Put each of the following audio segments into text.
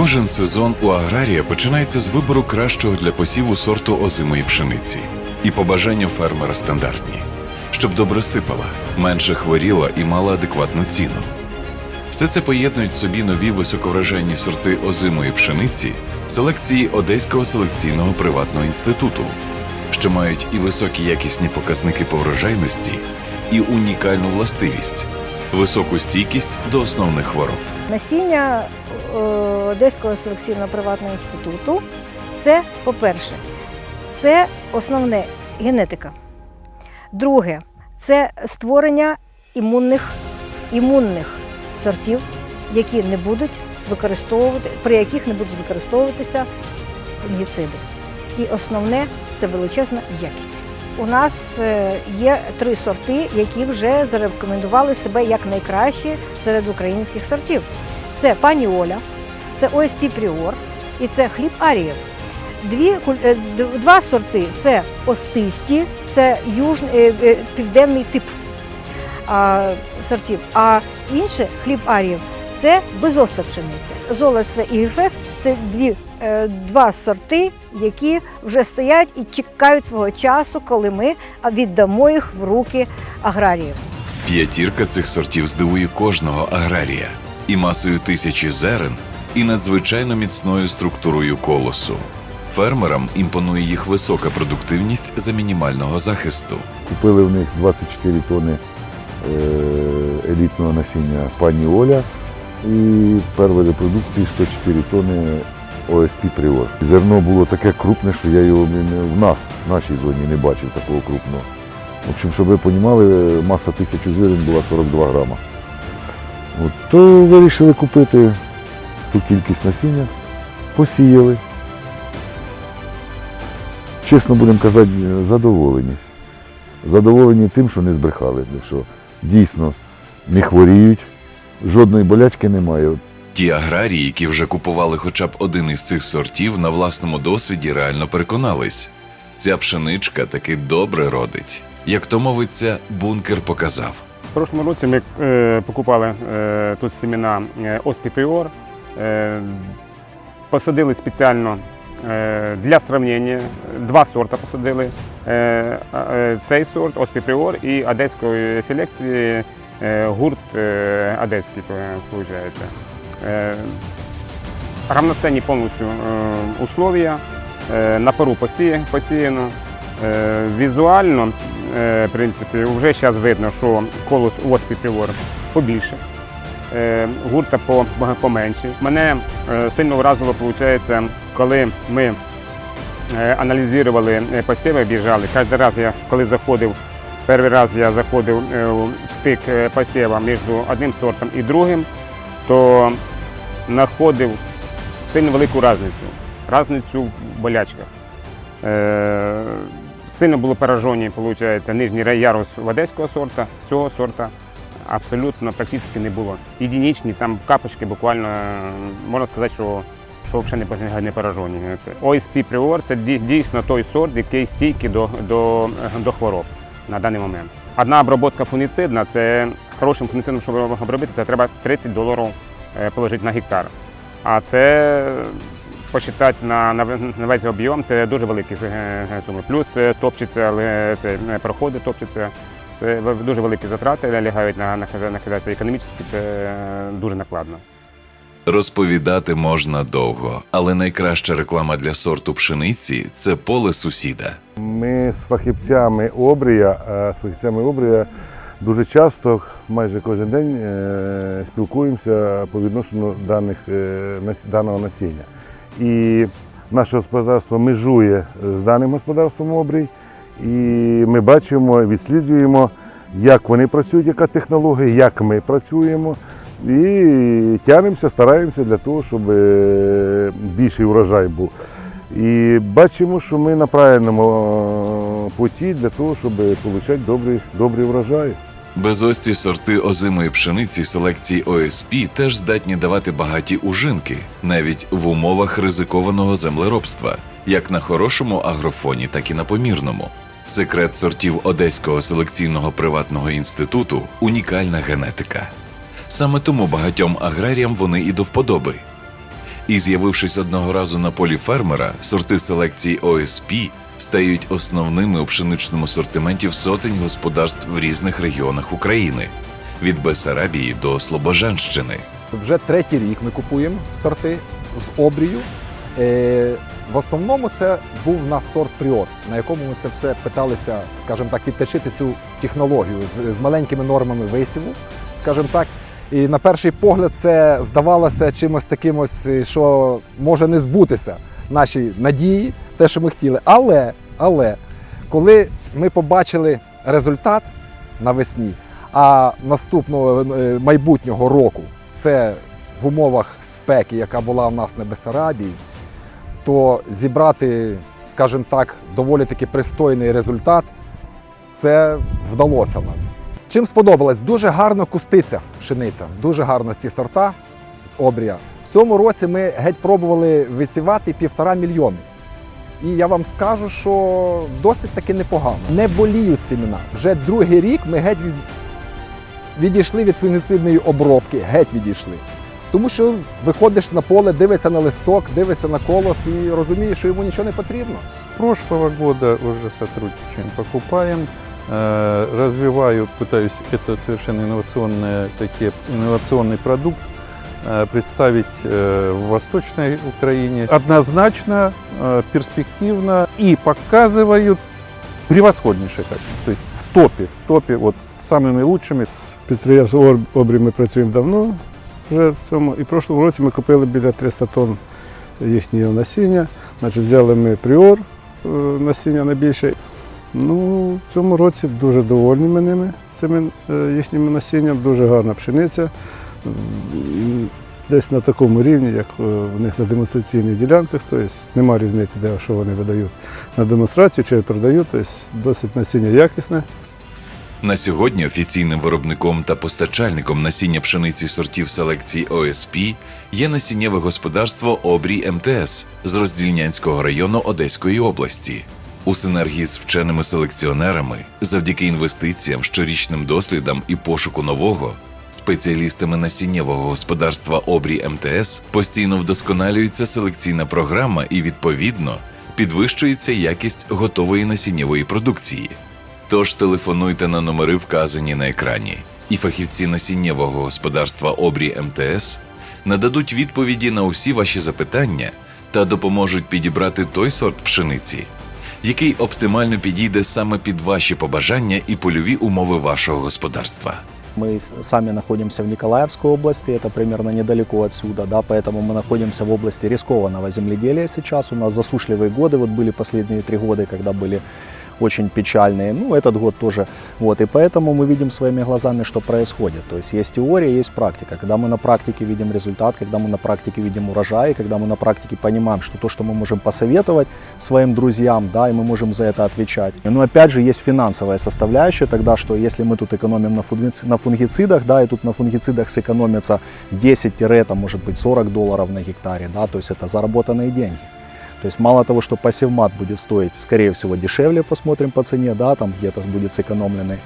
Кожен сезон у аграрія починається з вибору кращого для посіву сорту озимої пшениці. І побажання фермера стандартні, щоб добре сипала, менше хворіла і мала адекватну ціну. Все це поєднують в собі нові високовражайні сорти озимої пшениці селекції Одеського селекційного приватного інституту, що мають і високі якісні показники по врожайності, і унікальну властивість високу стійкість до основних хвороб. Насіння Одеського селекційного приватного інституту це, по-перше, це основне генетика. Друге, це створення імунних, імунних сортів, які не будуть використовувати, при яких не будуть використовуватися фунгіциди. І основне це величезна якість. У нас е, є три сорти, які вже зарекомендували себе як найкращі серед українських сортів. Це пані Оля, це ОСП Пріор і це хліб Арієв. Дві, е, два сорти це остисті, це южн, е, е, південний тип а, сортів. А інше хліб Арієв це безоста пшениця. Золоце і Гефест це дві, два сорти, які вже стоять і чекають свого часу, коли ми віддамо їх в руки аграріїв. П'ятірка цих сортів здивує кожного аграрія і масою тисячі зерен, і надзвичайно міцною структурою колосу. Фермерам імпонує їх висока продуктивність за мінімального захисту. Купили в них 24 тонни е, елітного насіння пані Оля і первої репродукції 104 тонни ОСП Пріор. Зерно було таке крупне, що я його в нас, в нашій зоні не бачив такого крупного. В общем, щоб ви розуміли, маса тисячі зерен була 42 грама. От, то вирішили купити ту кількість насіння, посіяли. Чесно будемо казати, задоволені. Задоволені тим, що не збрехали, що дійсно не хворіють, жодної болячки немає. Ті аграрії, які вже купували хоча б один із цих сортів, на власному досвіді реально переконались. Ця пшеничка таки добре родить. Як то мовиться, бункер показав. В прошлому році ми е, покупали е, тут семена е, Оспі Пріор, е, посадили спеціально е, для сравнення. Два сорта посадили. Е, е, цей сорт Оспі Пріор і одеської селекції е, гурт е, одеський, виходить. Е, равноценні повністю е, условия. Е, на пару посіяно. Е, Візуально, е, в принципі, вже зараз видно, що колос у Оспі Пріор побільше, е, гурта поменше. Мене е, сильно вразило, виходить, коли ми е, аналізували е, посіви, біжали. Кожен раз я, коли заходив, перший раз я заходив е, у стик е, посіва між одним сортом і другим, то знаходив сильно велику різницю. Різницю в болячках. Сильно було поражені, виходить, нижній ярус одеського сорта, цього сорта абсолютно практично не було. Єдиничні, там капочки буквально, можна сказати, що, що взагалі не, поражені. OSP Prior це дійсно той сорт, який стійкий до, до, до хвороб на даний момент. Одна обробка фуніцидна, це хорошим фуніцидом, щоб обробити, це треба 30 доларів е, положити на гектар. А це посчитати на, на, на весь об'єм це дуже великі е, суми. Плюс е, топчеться, але це е, проходи топчеться. Це дуже великі затрати лягають на, на, на хазяйство. Економічно це е, дуже накладно. Розповідати можна довго, але найкраща реклама для сорту пшениці це поле сусіда. Ми з фахівцями обрія, е, з фахівцями обрія дуже часто, майже кожен день, е, спілкуємося по відношенню даних, е, нас- даного насіння. І наше господарство межує з даним господарством обрій, і ми бачимо, відслідуємо, як вони працюють, яка технологія, як ми працюємо. І тягнемося, стараємося для того, щоб е, більший урожай був. І бачимо, що ми на правильному е, путі для того, щоб отримати добрі, добрі врожаї. Безості сорти озимої пшениці селекції ОСП теж здатні давати багаті ужинки, навіть в умовах ризикованого землеробства, як на хорошому агрофоні, так і на помірному. Секрет сортів Одеського селекційного приватного інституту унікальна генетика. Саме тому багатьом аграріям вони і до вподоби. І з'явившись одного разу на полі фермера, сорти селекції ОСП стають основними у пшеничному сортименті в сотень господарств в різних регіонах України від Бесарабії до Слобожанщини. Вже третій рік ми купуємо сорти з обрію. Е, В основному це був у нас сорт Пріор, на якому ми це все питалися, скажімо так, відточити цю технологію з, з маленькими нормами висіву, скажімо так. І на перший погляд це здавалося чимось таким, що може не збутися наші надії, те, що ми хотіли. Але, але коли ми побачили результат навесні, а наступного е, майбутнього року це в умовах спеки, яка була в нас на Бесарабії, то зібрати, скажімо так, доволі таки пристойний результат, це вдалося нам. Чим сподобалось? Дуже гарно куститься пшениця, дуже гарно ці сорта з обрія. В цьому році ми геть пробували висівати півтора мільйони. І я вам скажу, що досить таки непогано. Не боліють сімена. Вже другий рік ми геть від... відійшли від фунгіцидної обробки, геть відійшли. Тому що виходиш на поле, дивишся на листок, дивишся на колос і розумієш, що йому нічого не потрібно. С прошлого года уже сотрудничаем, покупаем, э, развиваю, пытаюсь это совершенно инновационный, такие, инновационный продукт э, представить э, в Восточной Украине. Однозначно, э, перспективно и показывают превосходнейшее качество. То есть в топе, в топе вот с самыми лучшими. Підприємство Ор- обрій ми працюємо давно вже в цьому. І в прошлому році ми купили біля 300 тонн їхнього насіння. Значить, взяли ми пріор е, насіння найбільше. Ну, в цьому році дуже довольні ми ними, цими е, їхніми насінням. Дуже гарна пшениця. Десь на такому рівні, як е, в них на демонстраційних ділянках, тобто немає різниці, де що вони видають на демонстрацію чи продають, тобто досить насіння якісне. На сьогодні офіційним виробником та постачальником насіння пшениці сортів селекції ОСП є насіннєве господарство Обрій МТС з Роздільнянського району Одеської області. У синергії з вченими селекціонерами, завдяки інвестиціям, щорічним дослідам і пошуку нового, спеціалістами насіннєвого господарства Обрій МТС постійно вдосконалюється селекційна програма і, відповідно, підвищується якість готової насіннєвої продукції. Тож телефонуйте на номери, вказані на екрані, і фахівці насіннєвого господарства Обрі МТС нададуть відповіді на усі ваші запитання та допоможуть підібрати той сорт пшениці, який оптимально підійде саме під ваші побажання і польові умови вашого господарства. Мы с- сами находимся в Николаевской области, это примерно недалеко отсюда, да, поэтому мы находимся в области рискованного земледелия сейчас. У нас засушливые годы, вот были последние три года, когда были очень печальные. Ну, этот год тоже. Вот, и поэтому мы видим своими глазами, что происходит. То есть есть теория, есть практика. Когда мы на практике видим результат, когда мы на практике видим урожай, когда мы на практике понимаем, что то, что мы можем посоветовать своим друзьям, да, и мы можем за это отвечать. Но опять же есть финансовая составляющая тогда, что если мы тут экономим на фунгицидах, да, и тут на фунгицидах сэкономится 10 там, может быть 40 долларов на гектаре, да, то есть это заработанные деньги. То есть мало того, что пассивмат будет стоить, скорее всего, дешевле, посмотрим по цене, да, там где-то будет сэкономленный,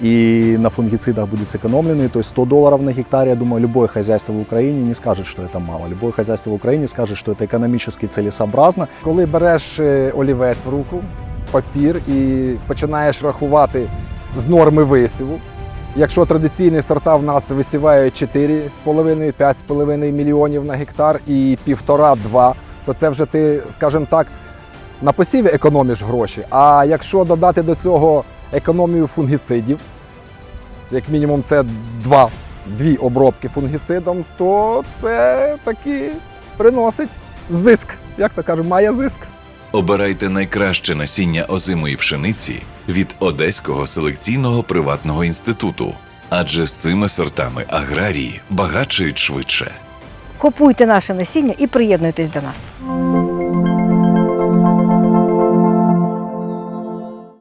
и на фунгицидах будет сэкономленный, то есть 100 долларов на гектаре, я думаю, любое хозяйство в Украине не скажет, что это мало. Любое хозяйство в Украине скажет, что это экономически целесообразно. Коли береш е, олівець в руку, папір і починаєш рахувати з норми висіву. Якщо традиційні сорта в нас висівають 4,5-5,5 мільйонів на гектар і 1,5-2, то це вже ти, скажімо так, на посіві економиш гроші. А якщо додати до цього економію фунгіцидів, як мінімум це два, дві обробки фунгіцидом, то це таки приносить зиск. Як то кажуть, має зиск. Обирайте найкраще насіння озимої пшениці від Одеського селекційного приватного інституту, адже з цими сортами аграрії багатшають швидше. Купуйте наше насіння і приєднуйтесь до нас.